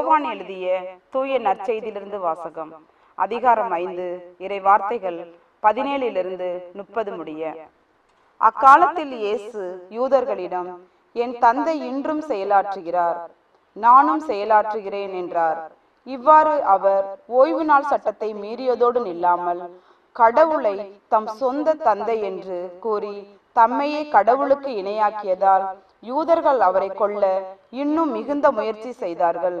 யோவான் எழுதிய தூய நற்செய்தியிலிருந்து வாசகம். அதிகாரம் ஐந்து இறை வார்த்தைகள் பதினேழிலிருந்து முப்பது முடிய. அக்காலத்தில் இயேசு யூதர்களிடம் என் தந்தை இன்றும் செயலாற்றுகிறார். நானும் செயலாற்றுகிறேன் என்றார். இவ்வாறு அவர் ஓய்வு நாள் சட்டத்தை மீறியதோடு நில்லாமல் கடவுளை தம் சொந்த தந்தை என்று கூறி தம்மையே கடவுளுக்கு இணையாக்கியதால் யூதர்கள் அவரை கொல்ல இன்னும் மிகுந்த முயற்சி செய்தார்கள்.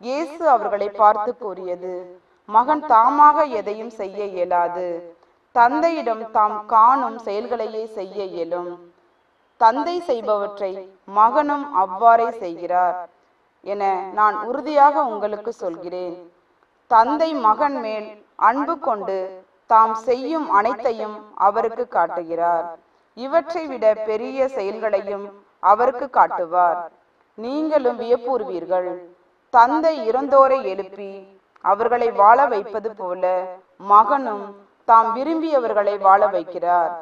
இயேசு அவர்களை பார்த்து கூறியது மகன் தாமாக எதையும் செய்ய இயலாது. தந்தையிடம் தாம் காணும் செயல்களையே செய்ய இயலும். தந்தை செய்பவற்றை மகனும் அவ்வாறே செய்கிறார் என நான் உறுதியாக உங்களுக்கு சொல்கிறேன். தந்தை மகன் மேல் அன்பு கொண்டு தாம் செய்யும் அனைத்தையும் அவருக்கு காட்டுகிறார். இவற்றை விட பெரிய செயல்களையும் அவருக்கு காட்டுவார். நீங்களும் வியப்பூர்வீர்கள் தந்தை இறந்தோரை எழுப்பி அவர்களை வாழ வைப்பது போல மகனும் தாம் விரும்பியவர்களை வாழ வைக்கிறார்.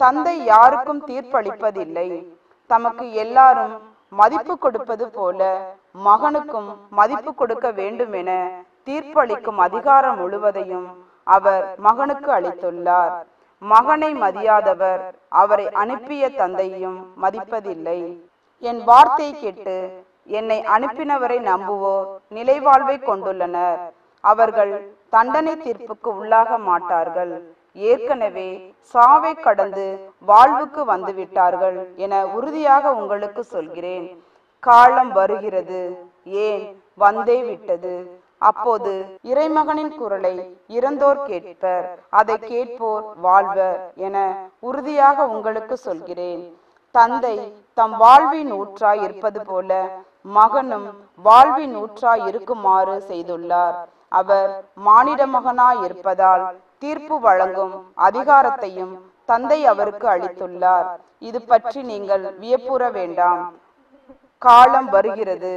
தந்தை யாருக்கும் தீர்ப்பளிப்பதில்லை. தமக்கு எல்லாரும் மதிப்பு கொடுப்பது போல மகனுக்கும் மதிப்பு கொடுக்க வேண்டும் என தீர்ப்பளிக்கும் அதிகாரம் முழுவதையும் அவர் மகனுக்கு அளித்துள்ளார். மகனை மதியாதவர் அவரை அனுப்பிய தந்தையும் மதிப்பதில்லை. என் வார்த்தை கேட்டு என்னை அனுப்பினவரை நம்புவோர் நிலைவாழ்வை கொண்டுள்ளனர். அவர்கள் தண்டனை தீர்ப்புக்கு உள்ளாக மாட்டார்கள். ஏற்கனவே சாவை கடந்து வாழ்வுக்கு வந்து விட்டார்கள் என உறுதியாக உங்களுக்கு சொல்கிறேன். காலம் வருகிறது. ஏன்? வந்தே விட்டது. அப்போது இறைமகனின் குரலை இறந்தோர் கேட்பர். அதை கேட்போர் வாழ்வர் என உறுதியாக உங்களுக்கு சொல்கிறேன். தந்தை தம் வாழ்வின் ஊற்றாய் இருப்பது போல மகனும் வாழ்வின் ஊற்றாய் இருக்குமாறு செய்துள்ளார். அவர் மானிட மகனாய் இருப்பதால் தீர்ப்பு வழங்கும் அதிகாரத்தையும் தந்தை அவருக்கு அளித்துள்ளார். இது பற்றி நீங்கள் வியப்புற வேண்டாம். காலம் வருகிறது.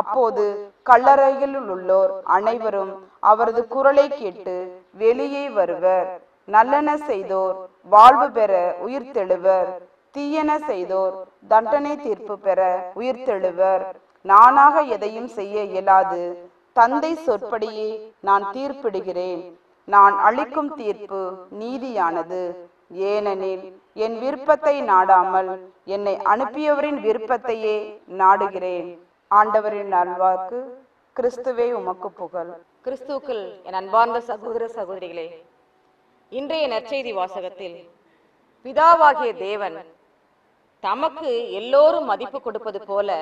அப்போது கல்லறையில் உள்ளோர் அனைவரும் அவரது குரலை கேட்டு வெளியே வருவர். நல்லன செய்தோர் வாழ்வு பெற உயிர் தெழுவர். தீயன செய்தோர் தண்டனை தீர்ப்பு பெற உயிர் தெழுவர். நானாக எதையும் செய்ய இயலாது. தந்தை சொற்படியே நான் தீர்ப்பிடுகிறேன். நான் அளிக்கும் தீர்ப்பு நீதியானது. ஏனெனில் என் விருப்பத்தை நாடாமல் என்னை அனுப்பியவரின் விருப்பத்தையே நாடுகிறேன். ஆண்டவரின் நல்வாக்கு கிறிஸ்துவே உமக்கு புகழ். கிறிஸ்துவுக்குள் என் அன்பார்ந்த சகோதர சகோதரிகளே இன்றைய நற்செய்தி வாசகத்தில் பிதாவாகிய தேவன் தமக்கு எல்லோரும் மதிப்பு கொடுப்பது போல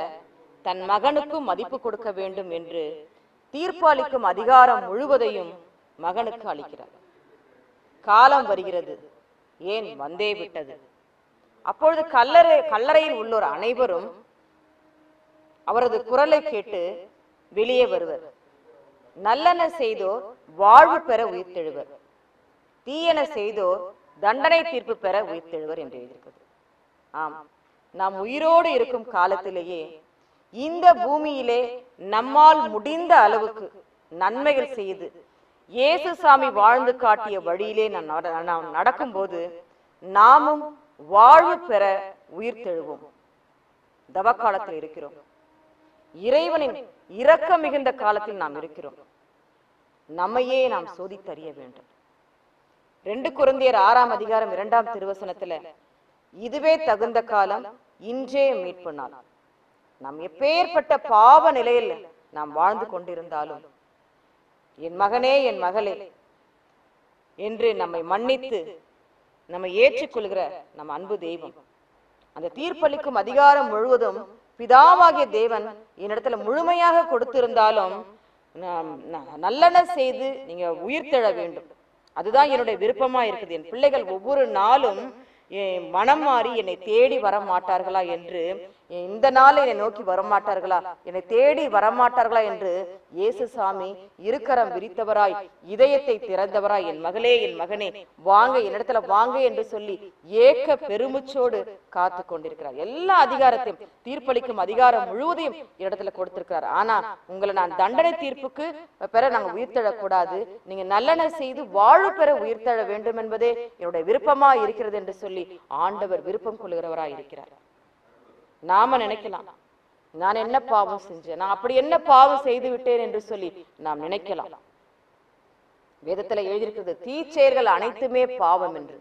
தன் மகனுக்கும் மதிப்பு கொடுக்க வேண்டும் என்று தீர்ப்பளிக்கும் அதிகாரம் முழுவதையும் மகனுக்கு அளிக்கிறார். காலம் வருகிறது. ஏன் வந்தே விட்டது? அப்பொழுது கல்லறை கல்லறையில் உள்ளோர் அனைவரும் அவரது குரலை கேட்டு வெளியே வருவர். நல்லன செய்தோர் வாழ்வு பெற உயிர்த்தெழுவர். தீயன செய்தோர் தண்டனை தீர்ப்பு பெற உயிர்த்தெழுவர் என்று எழுதியிருக்கிறது. ஆம் நாம் உயிரோடு இருக்கும் காலத்திலேயே இந்த பூமியிலே நம்மால் முடிந்த அளவுக்கு நன்மைகள் செய்து இயேசு சாமி வாழ்ந்து காட்டிய வழியிலே நான் நடக்கும்போது நாமும் வாழ்வு பெற உயிர் தெழுவோம். தவக்காலத்தில் இருக்கிறோம். இறைவனின் இரக்க மிகுந்த காலத்தில் நாம் இருக்கிறோம். நம்மையே நாம் சோதித்தறிய வேண்டும். ரெண்டு குருந்தியர் ஆறாம் அதிகாரம் இரண்டாம் திருவசனத்துல இதுவே தகுந்த காலம் இன்றே மீட்பு நாள். நாம் எப்பேற்பட்ட பாவ நிலையில் நாம் வாழ்ந்து கொண்டிருந்தாலும் என் மகனே என் மகளே என்று நம்மை மன்னித்து நம்மை ஏற்றுக்கொள்கிற நம் அன்பு தெய்வம். அந்த தீர்ப்பளிக்கும் அதிகாரம் முழுவதும் பிதாவாகிய தேவன் என்னிடத்துல முழுமையாக கொடுத்திருந்தாலும் நல்லன செய்து நீங்க உயிர்த்தெழ வேண்டும். அதுதான் என்னுடைய விருப்பமா இருக்குது. என் பிள்ளைகள் ஒவ்வொரு நாளும் மனம் மாறி என்னை தேடி வர மாட்டார்களா என்று இந்த நாள் என்னை நோக்கி வரமாட்டார்களா? என்னை தேடி வரமாட்டார்களா என்று இயேசு சாமி இருக்கரம் விரித்தவராய் இதயத்தை திறந்தவராய் என் மகளே என் மகனே வாங்க என்னிடத்துல வாங்க என்று சொல்லி ஏக்க பெருமிச்சோடு காத்து கொண்டிருக்கிறார். எல்லா அதிகாரத்தையும் தீர்ப்பளிக்கும் அதிகாரம் முழுவதையும் இடத்துல கொடுத்திருக்கிறார். ஆனா உங்களை நான் தண்டனை தீர்ப்புக்கு பெற நாங்க உயிர்த்தழக்கூடாது நீங்க நல்லன செய்து வாழ்வு பெற உயிர்த்தழ வேண்டும் என்பதே என்னுடைய விருப்பமா இருக்கிறது என்று சொல்லி ஆண்டவர் விருப்பம் கொள்கிறவராய் இருக்கிறார். நாம நினைக்கலாம். நான் என்ன பாவம் செஞ்சேன்? நான் அப்படி என்ன பாவம் செய்து விட்டேன் என்று சொல்லி நாம் நினைக்கலாம். வேதத்துல எழுதியிருக்கிறது தீச்செயல்கள் அனைத்துமே பாவம் என்று.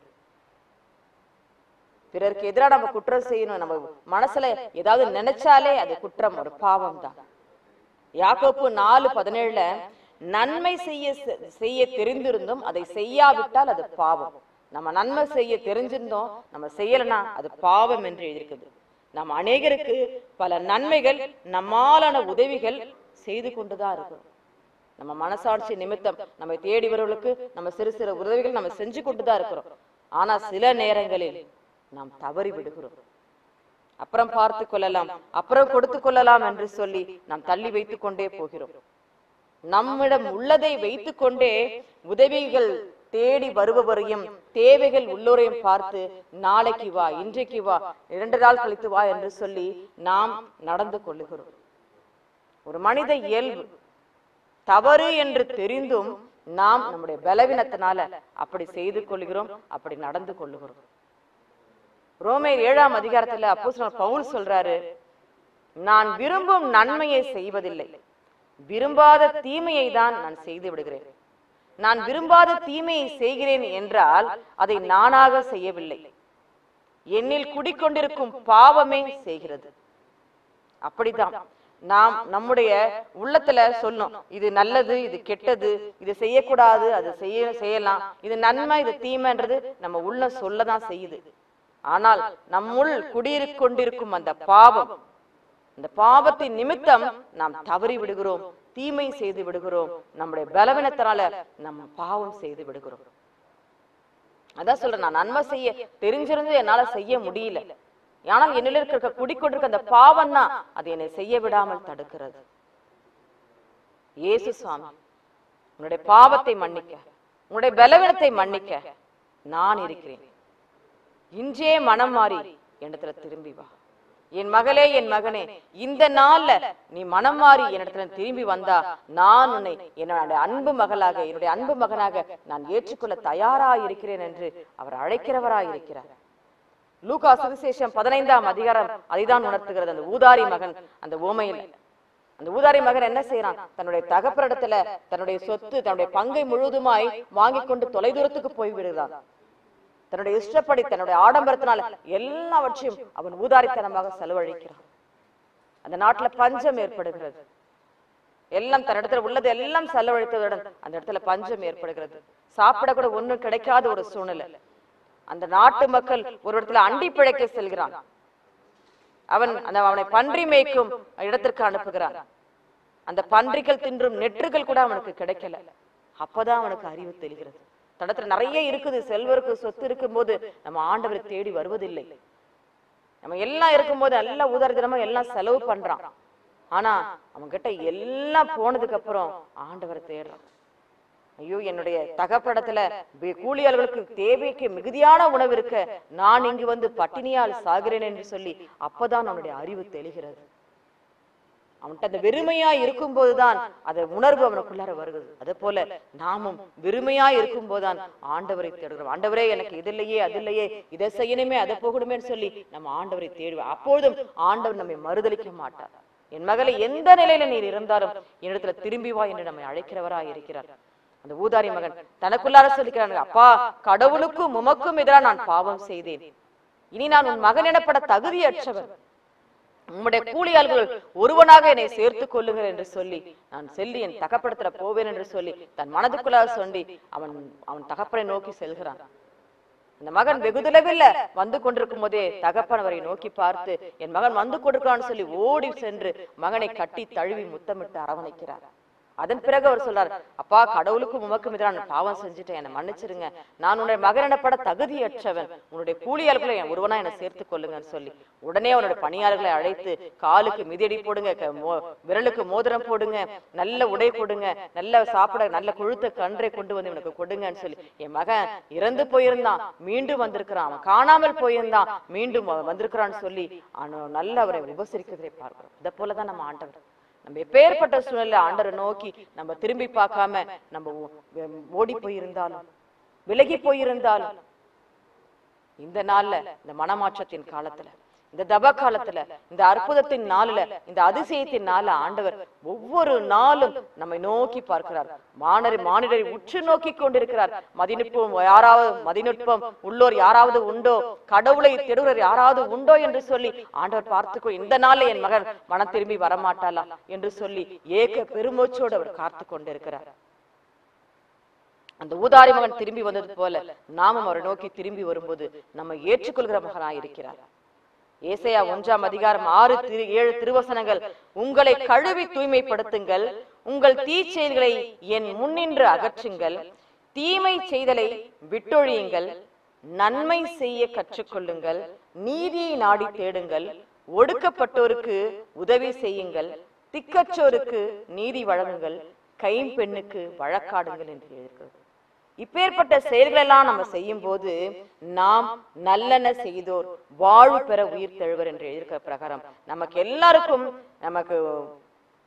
பிறருக்கு எதிராக நம்ம குற்றம் செய்யணும். நம்ம மனசுல ஏதாவது நினைச்சாலே அது குற்றம் ஒரு பாவம் தான். யாக்கோப்பு நாலு பதினேழுல நன்மை செய்ய செய்ய தெரிந்திருந்தும் அதை செய்யாவிட்டால் அது பாவம். நம்ம நன்மை செய்ய தெரிஞ்சிருந்தோம் நம்ம செய்யலனா அது பாவம் என்று எழுதியிருக்குது நம் அநேகருக்கு பல நன்மைகள் நம்மாலான உதவிகள் செய்து கொண்டுதான் இருக்கிறோம் நம்ம மனசாட்சி நிமித்தம் நம்ம தேடி வரவர்களுக்கு நம்ம சிறு சிறு உதவிகள் நம்ம செஞ்சு கொண்டுதான் இருக்கிறோம் ஆனா சில நேரங்களில் நாம் தவறி விடுகிறோம். அப்புறம் பார்த்து கொள்ளலாம் அப்புறம் கொடுத்து கொள்ளலாம் என்று சொல்லி நாம் தள்ளி வைத்துக் கொண்டே போகிறோம். நம்மிடம் உள்ளதை வைத்துக்கொண்டே உதவிகள் தேடி வருபவரையும் தேவைகள் உள்ளோரையும் பார்த்து நாளைக்கு வா இன்றைக்கு வா இரண்டு நாள் கழித்து வா என்று சொல்லி நாம் நடந்து கொள்ளுகிறோம். ஒரு மனித இயல்பு தவறு என்று தெரிந்தும் நாம் நம்முடைய பலவீனத்தினால அப்படி செய்து கொள்கிறோம் அப்படி நடந்து கொள்ளுகிறோம். ரோமே ஏழாம் அதிகாரத்துல அப்போ பவுல் சொல்றாரு நான் விரும்பும் நன்மையை செய்வதில்லை. விரும்பாத தீமையை தான் நான் செய்து விடுகிறேன். நான் விரும்பாத தீமையை செய்கிறேன் என்றால் அதை நானாக செய்யவில்லை. என்னில் குடிக்கொண்டிருக்கும் பாவமே செய்கிறது. அப்படிதான். நாம் நம்முடைய உள்ளத்துல சொல்லும் இது நல்லது இது கெட்டது இது செய்யக்கூடாது அது செய்ய செய்யலாம். இது நன்மை இது தீமைன்றது நம்ம உள்ள சொல்லதான் செய்யுது. ஆனால் நம்முள் குடியிருக்கொண்டிருக்கும் அந்த பாவம் இந்த பாவத்தின் நிமித்தம் நாம் தவறி விடுகிறோம். தீமை செய்து விடுகிறோம். நம்முடைய பலவீனத்தினால நம்ம பாவம் செய்து விடுகிறோம். அதான் சொல்றேன் நான் நன்மை செய்ய தெரிஞ்சிருந்து என்னால செய்ய முடியல. ஆனால் என்னில் இருக்க குடிக்கொண்டிருக்க அந்த பாவம் தான் அது என்னை செய்ய விடாமல் தடுக்கிறது. இயேசு சுவாமி உன்னுடைய பாவத்தை மன்னிக்க உன்னுடைய பலவீனத்தை மன்னிக்க நான் இருக்கிறேன். இன்றே மனம் மாறி என்னத்துல திரும்பி வா. என் மகளே என் மகனே இந்த நாள்ல நீ மனம் மாறி என்னிடத்துல திரும்பி வந்தா நான் உன்னை என்னுடைய அன்பு மகளாக என்னுடைய அன்பு மகனாக நான் ஏற்றுக்கொள்ள தயாரா இருக்கிறேன் என்று அவர் அழைக்கிறவராய் இருக்கிறார் லூகா சுவிசேஷம் பதினைந்தாம் அதிகாரம் அதைதான் உணர்த்துகிறது. அந்த ஊதாரி மகன் அந்த ஓமையில் அந்த ஊதாரி மகன் என்ன செய்யறான் தன்னுடைய தகப்பரிடத்துல தன்னுடைய சொத்து தன்னுடைய பங்கை முழுவதுமாய் வாங்கி கொண்டு தொலைதூரத்துக்கு போய் விடுகிறான். தன்னுடைய இஷ்டப்படி தன்னுடைய ஆடம்பரத்தினால எல்லாவற்றையும் அவன் ஊதாரித்தனமாக செலவழிக்கிறான். அந்த நாட்டுல பஞ்சம் ஏற்படுகிறது. எல்லாம் தன் இடத்துல உள்ளது எல்லாம் செலவழித்ததுடன் அந்த இடத்துல பஞ்சம் ஏற்படுகிறது. சாப்பிட கூட ஒண்ணும் கிடைக்காத ஒரு சூழ்நிலை. அந்த நாட்டு மக்கள் ஒரு இடத்துல அண்டி பிழைக்க செல்கிறான். அவன் அந்த அவனை பன்றி மேய்க்கும் இடத்திற்கு அனுப்புகிறான். அந்த பன்றிகள் தின்றும் நெற்றுகள் கூட அவனுக்கு கிடைக்கல. அப்பதான் அவனுக்கு அறிவு தெரிகிறது தடத்துல நிறைய இருக்குது செல்வருக்கு சொத்து இருக்கும்போது நம்ம ஆண்டவரை தேடி வருவதில்லை. நம்ம எல்லாம் இருக்கும்போது எல்லாம் உதாரணமா எல்லாம் செலவு பண்றான். ஆனா அவங்க கிட்ட எல்லாம் போனதுக்கு அப்புறம் ஆண்டவரை தேடுறான். ஐயோ என்னுடைய தகப்படத்துல கூலியாளர்களுக்கு தேவைக்கு மிகுதியான உணவு இருக்க நான் இங்கு வந்து பட்டினியால் சாகிறேன் என்று சொல்லி அப்பதான் அவனுடைய அறிவு தெளிகிறது. அவன்கிட்ட அந்த வெறுமையா இருக்கும்போதுதான் அந்த உணர்வு அவனுக்குள்ளார வருகிறது. அதே போல நாமும் வெறுமையா இருக்கும்போதுதான் ஆண்டவரை தேடுகிறோம். ஆண்டவரே எனக்கு இது இல்லையே அது இல்லையே இதை செய்யணுமே அதை போகணுமே சொல்லி நம்ம ஆண்டவரை தேடுவோம். அப்பொழுதும் ஆண்டவர் நம்மை மறுதளிக்க மாட்டார். என் மகளை எந்த நிலையில நீர் இருந்தாலும் என்னிடத்துல திரும்பி வா என்று நம்மை அழைக்கிறவராய் இருக்கிறார். அந்த ஊதாரி மகன் தனக்குள்ளார சொல்லிக்கிறான் அப்பா கடவுளுக்கும் உமக்கும் எதிராக நான் பாவம் செய்தேன். இனி நான் உன் மகன் எனப்பட தகுதியற்றவன். உம்முடைய கூலியாளர்கள் ஒருவனாக என்னை சேர்த்துக் கொள்ளுங்கள் என்று சொல்லி நான் செல்லி என் தகப்படத்துல போவேன் என்று சொல்லி தன் மனதுக்குள்ளாக சொல்லி அவன் அவன் தகப்பனை நோக்கி செல்கிறான். அந்த மகன் வெகு தொலைவில் வந்து கொண்டிருக்கும் போதே தகப்பன் அவரை நோக்கி பார்த்து என் மகன் வந்து கொண்டிருக்கான்னு சொல்லி ஓடி சென்று மகனை கட்டி தழுவி முத்தமிட்டு அரவணைக்கிறார். அதன் பிறகு அவர் சொல்றார் அப்பா கடவுளுக்கும் உமக்கும் எதிரான பாவம் செஞ்சுட்டேன். என்னை மன்னிச்சிருங்க. நான் உன்னுடைய மகன் எனப்பட தகுதியற்றவன். உன்னுடைய கூலியாளர்களை என் ஒருவனா என்னை சேர்த்துக் கொள்ளுங்கன்னு சொல்லி உடனே அவனுடைய பணியாளர்களை அழைத்து காலுக்கு மிதியடி போடுங்க விரலுக்கு மோதிரம் போடுங்க நல்ல உடை கொடுங்க நல்ல சாப்பிட நல்ல கொழுத்த கன்றை கொண்டு வந்து இவனுக்கு கொடுங்கன்னு சொல்லி என் மகன் இறந்து போயிருந்தான். மீண்டும் வந்திருக்கிறான். அவன் காணாமல் போயிருந்தான். மீண்டும் வந்திருக்கிறான்னு சொல்லி நல்ல அவரை உபசரிக்கிறதை பார்க்கிறோம். இதை போலதான் நம்ம ஆண்டவர் நம்ம எப்பேற்பட்ட சூழ்நிலை ஆண்டரை நோக்கி நம்ம திரும்பி பார்க்காம நம்ம ஓடி போயிருந்தாலும் விலகி போயிருந்தாலும் இந்த நாள்ல இந்த மனமாற்றத்தின் காலத்துல இந்த தப காலத்துல இந்த அற்புதத்தின் நாளில இந்த அதிசயத்தின் நாள ஆண்டவர் ஒவ்வொரு நாளும் நம்மை நோக்கி பார்க்கிறார். மாணரை மானிடரை உற்று நோக்கி கொண்டிருக்கிறார். மதிநுட்பம் யாராவது மதிநுட்பம் உள்ளோர் யாராவது உண்டோ? கடவுளை தேடுவர் யாராவது உண்டோ என்று சொல்லி ஆண்டவர் பார்த்துக்கோ இந்த நாள்ல என் மகன் மனம் திரும்பி வரமாட்டாளா என்று சொல்லி ஏக பெருமூச்சோடு அவர் காத்து கொண்டிருக்கிறார். அந்த ஊதாரி மகன் திரும்பி வந்தது போல நாமும் அவரை நோக்கி திரும்பி வரும்போது நம்ம ஏற்றுக்கொள்கிற மகனாய் இருக்கிறார் ஏசையா ஒன்றாம் அதிகாரம் ஆறு திரு ஏழு திருவசனங்கள் உங்களை கழுவி தூய்மைப்படுத்துங்கள் உங்கள் தீ செயல்களை என் முன்னின்று அகற்றுங்கள் தீமை செய்தலை விட்டொழியுங்கள் நன்மை செய்ய கற்றுக்கொள்ளுங்கள் நீதியை நாடி தேடுங்கள் ஒடுக்கப்பட்டோருக்கு உதவி செய்யுங்கள் திக்கற்றோருக்கு நீதி வழங்குங்கள் கைம்பெண்ணுக்கு வழக்காடுங்கள் என்று எழுதியிருக்கிறது. இப்பேற்பட்ட செயல்களெல்லாம் நம்ம செய்யும் போது நாம் நல்லன செய்தோர் வாழ்வு பெற உயிர் தழுவர் என்று எழுதியிருக்க பிரகாரம். நமக்கு எல்லாருக்கும் நமக்கு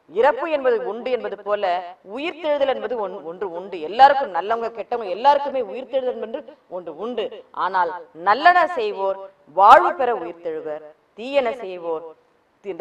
இறப்பு என்பது உண்டு என்பது போல உயிர் தேடுதல் என்பது ஒன்- ஒன்று உண்டு. எல்லாருக்கும் நல்லவங்க கெட்டவங்க எல்லாருக்குமே உயிர் தேடுதல் என்று ஒன்று உண்டு. ஆனால் நல்லன செய்வோர் வாழ்வு பெற உயிர் தெழுவர் தீயன செய்வோர்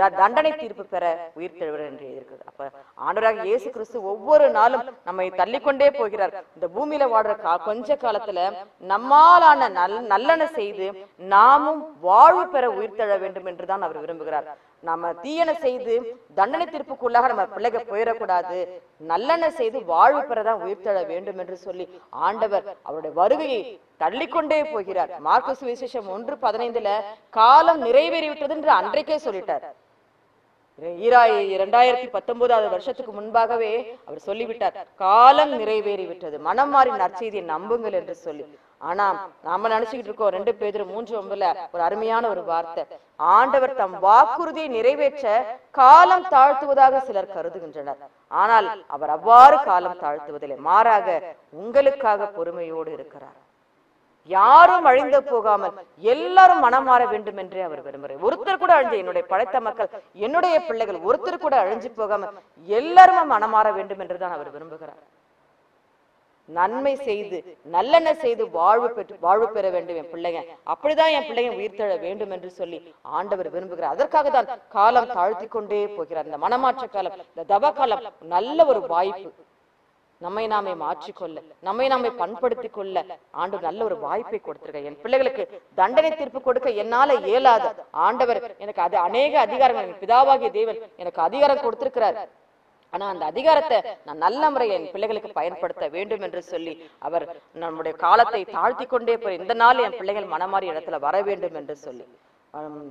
தண்டனை தீர்ப்பு பெற உயிர் தெழுவர் என்று அப்ப ஆண்டவராக இயேசு கிறிஸ்து ஒவ்வொரு நாளும் நம்மை தள்ளிக்கொண்டே போகிறார். இந்த பூமியில வாடுற கா- கொஞ்ச காலத்துல நம்மாலான நல் நல்லன செய்து நாமும் வாழ்வு பெற உயிர் வேண்டும் என்றுதான் அவர் விரும்புகிறார். நாம தீயன செய்து தண்டனை தீர்ப்புக்குள்ளாக நம்ம பிள்ளைக போயிடக்கூடாது. நல்லெண்ண செய்து வாழ்வு பெறதான் உயிர் தழ வேண்டும் என்று சொல்லி ஆண்டவர் அவருடைய வருகையை தள்ளிக்கொண்டே போகிறார். மார்க்கு சுவிசேஷம் ஒன்று பதினைந்துல காலம் நிறைவேறிவிட்டது என்று அன்றைக்கே சொல்லிட்டார். ஈராய் இரண்டாயிரத்தி பத்தொன்பதாவது வருஷத்துக்கு முன்பாகவே அவர் சொல்லிவிட்டார் காலம் நிறைவேறி விட்டது மனம் மாறி நற்செய்தியை நம்புங்கள் என்று சொல்லி. ஆனா நாம நினைச்சுக்கிட்டு இருக்கோம் ரெண்டு பேர் மூன்று ஒன்பதுல ஒரு அருமையான ஒரு வார்த்தை. ஆண்டவர் தம் வாக்குறுதியை நிறைவேற்ற காலம் தாழ்த்துவதாக சிலர் கருதுகின்றனர். ஆனால் அவர் அவ்வாறு காலம் தாழ்த்துவதில்லை. மாறாக உங்களுக்காக பொறுமையோடு இருக்கிறார். யாரும் அழிந்து போகாமல் எல்லாரும் மனம் மாற வேண்டும் என்றே அவர் விரும்புகிறார். ஒருத்தர் கூட அழிஞ்ச என்னுடைய படைத்த மக்கள் என்னுடைய பிள்ளைகள் ஒருத்தர் கூட அழிஞ்சு போகாமல் எல்லாரும் மனம் மாற வேண்டும் என்றுதான் அவர் விரும்புகிறார். நன்மை செய்து நல்லெண்ண செய்து வாழ்வு பெற்று வாழ்வு பெற வேண்டும் என் பிள்ளைங்க. அப்படிதான் என் பிள்ளைங்க உயிர்த்தெழ வேண்டும் என்று சொல்லி ஆண்டவர் விரும்புகிறார். அதற்காக தான் காலம் தாழ்த்தி கொண்டே போகிறார். இந்த மனமாற்ற காலம் இந்த தவ காலம் நல்ல ஒரு வாய்ப்பு. நம்மை நாமே மாற்றிக்கொள்ள நம்மை நாமே பண்படுத்திக் கொள்ள ஆண்டு நல்ல ஒரு வாய்ப்பை கொடுத்திருக்க. என் பிள்ளைகளுக்கு தண்டனை தீர்ப்பு கொடுக்க என்னால இயலாது ஆண்டவர் எனக்கு அது அநேக அதிகாரங்கள் என் பிதாவாகிய தேவன் எனக்கு அதிகாரம் கொடுத்திருக்கிறார். ஆனா அந்த அதிகாரத்தை நான் நல்ல முறை என் பிள்ளைகளுக்கு பயன்படுத்த வேண்டும் என்று சொல்லி அவர் நம்முடைய காலத்தை தாழ்த்தி கொண்டே போய் இந்த நாள் என் பிள்ளைகள் மனமாறி இடத்துல வர வேண்டும் என்று சொல்லி.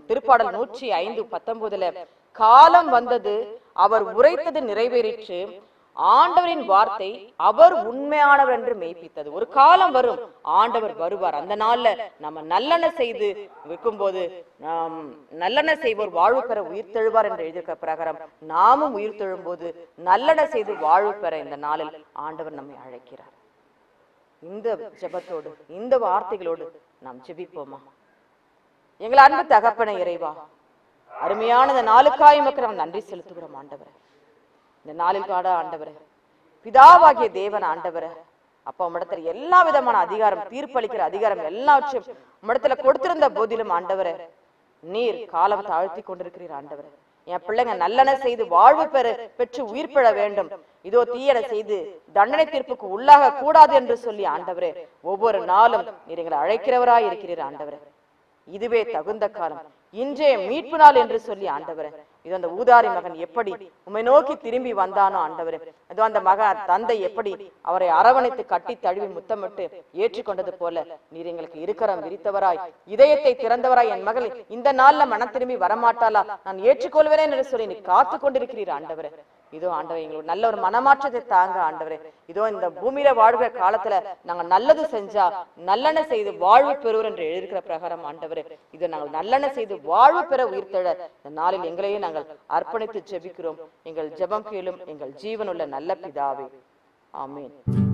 திருப்பாடல் நூற்றி ஐந்து பத்தொன்பதுல காலம் வந்தது அவர் உரைத்தது நிறைவேறிற்று ஆண்டவரின் வார்த்தை அவர் உண்மையானவர் என்று மெய்ப்பித்தது. ஒரு காலம் வரும் ஆண்டவர் வருவார். அந்த நாள்ல நம்ம நல்லன செய்து வைக்கும்போது நாம் நல்லன செய்வோர் வாழ்வு பெற உயிர் தெழுவார் என்று எழுதியிருக்க பிரகாரம் நாமும் உயிர் தெழும்போது நல்லன செய்து வாழ்வு பெற இந்த நாளில் ஆண்டவர் நம்மை அழைக்கிறார். இந்த ஜெபத்தோடு இந்த வார்த்தைகளோடு நாம் ஜெபிப்போமா? எங்கள் அன்பு தகப்பன இறைவா அருமையான இந்த நாளுக்காய் மக்கள் நாம் நன்றி செலுத்துகிறோம் ஆண்டவர். இந்த நாளில் காட ஆண்டவர. பிதாவாகிய தேவன் ஆண்டவர. அப்பா உம்மிடத்துல எல்லா விதமான அதிகாரம் தீர்ப்பளிக்கிற அதிகாரம் எல்லாவற்றையும் உம்மிடத்துல கொடுத்திருந்த போதிலும் ஆண்டவர நீர் காலம் தாழ்த்தி கொண்டிருக்கிறீர் ஆண்டவர. என் பிள்ளைங்க நல்லன செய்து வாழ்வு பெற பெற்று உயிர் பெற வேண்டும். இதோ தீயன செய்து தண்டனை தீர்ப்புக்கு உள்ளாக கூடாது என்று சொல்லி ஆண்டவரே ஒவ்வொரு நாளும் நீர் எங்களை அழைக்கிறவராய் இருக்கிறீர் ஆண்டவரே. இதுவே தகுந்த காலம். இன்றே மீட்பு நாள் என்று சொல்லி ஆண்டவரே. இது அந்த ஊதாரி மகன் எப்படி உம்மை நோக்கி திரும்பி வந்தானோ ஆண்டவரே. இதோ அந்த மகன் தந்தை எப்படி அவரை அரவணைத்து கட்டி தழுவி முத்தமிட்டு ஏற்றுக்கொண்டது போல நீர் எங்களுக்கு இருக்கரம் விரித்தவராய் இதயத்தை திறந்தவராய் என் மகள் இந்த நாள்ல மன திரும்பி வரமாட்டாளா? நான் ஏற்றுக்கொள்வேனே என்று சொல்லி நீ காத்து கொண்டிருக்கிறீர் ஆண்டவரே. இதோ ஆண்டவரே எங்களுக்கு நல்ல ஒரு மனமாற்றத்தை தாங்க ஆண்டவரே. இதோ இந்த பூமியில வாழ்கிற காலத்துல நாங்க நல்லது செஞ்சா நல்லெண்ண செய்து வாழ்வு பெறுவோர் என்று எழுதியிருக்கிற பிரகாரம் ஆண்டவரே. இதோ நாங்கள் நல்லெண்ண செய்து வாழ்வு பெற உயிர்த்தெழ இந்த நாளில் எங்களையே நாங்கள் அர்ப்பணித்து ஜெபிக்கிறோம் எங்கள் ஜெபம் கேளும் எங்கள் ஜீவனுள்ள நல்ல பிதாவே. ஆமீன்.